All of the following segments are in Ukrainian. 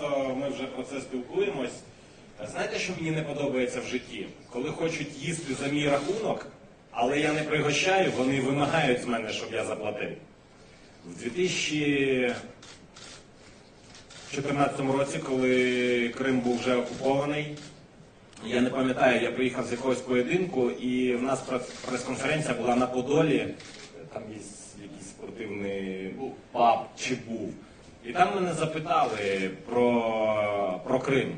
багато ми вже про це спілкуємось. Знаєте, що мені не подобається в житті? Коли хочуть їсти за мій рахунок, але я не пригощаю, вони вимагають з мене, щоб я заплатив. В 2014 році, коли Крим був вже окупований, я не пам'ятаю, я приїхав з якогось поєдинку, і в нас прес- прес-конференція була на Подолі, там є якийсь спортивний ну, паб чи був. І там мене запитали про, про Крим.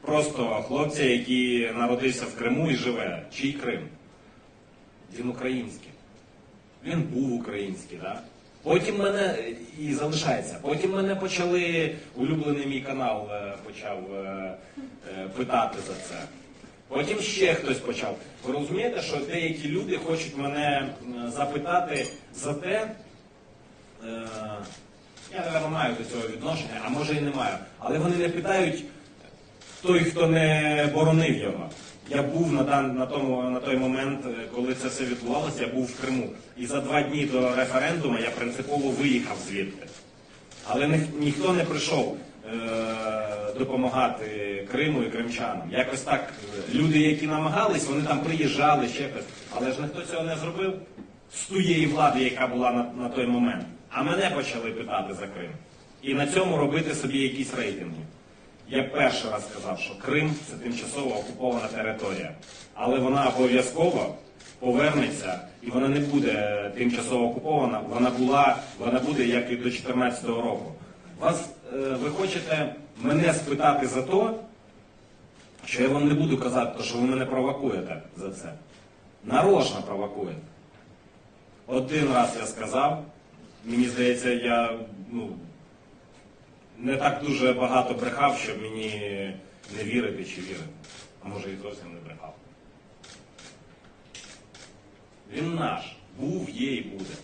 Просто хлопця, який народився в Криму і живе. Чий Крим? Він український. Він був український, так? Потім мене і залишається. Потім мене почали, улюблений мій канал е, почав е, е, питати за це. Потім ще хтось почав. Ви розумієте, що деякі люди хочуть мене запитати за те, маю до цього відношення, а може і не маю. Але вони не питають той, хто не боронив його. Я був на, дан, на, тому, на той момент, е, коли це все відбувалося, я був в Криму. І за два дні до референдуму я принципово виїхав звідти. Але ні, ніхто не прийшов е, допомагати Криму і кримчанам. Якось так е, люди, які намагались, вони там приїжджали ще. Але ж ніхто цього не зробив з тієї влади, яка була на, на той момент. А мене почали питати за Крим. І на цьому робити собі якісь рейтинги. Я перший раз сказав, що Крим це тимчасово окупована територія, але вона обов'язково повернеться і вона не буде тимчасово окупована. Вона була, вона буде як і до 2014 року. Вас е, ви хочете мене спитати за то, що я вам не буду казати, що ви мене провокуєте за це. Нарочно провокуєте. Один раз я сказав, мені здається, я ну, не так дуже багато брехав, щоб мені не вірити чи вірити. А може і зовсім не брехав. Він наш. Був, є і буде.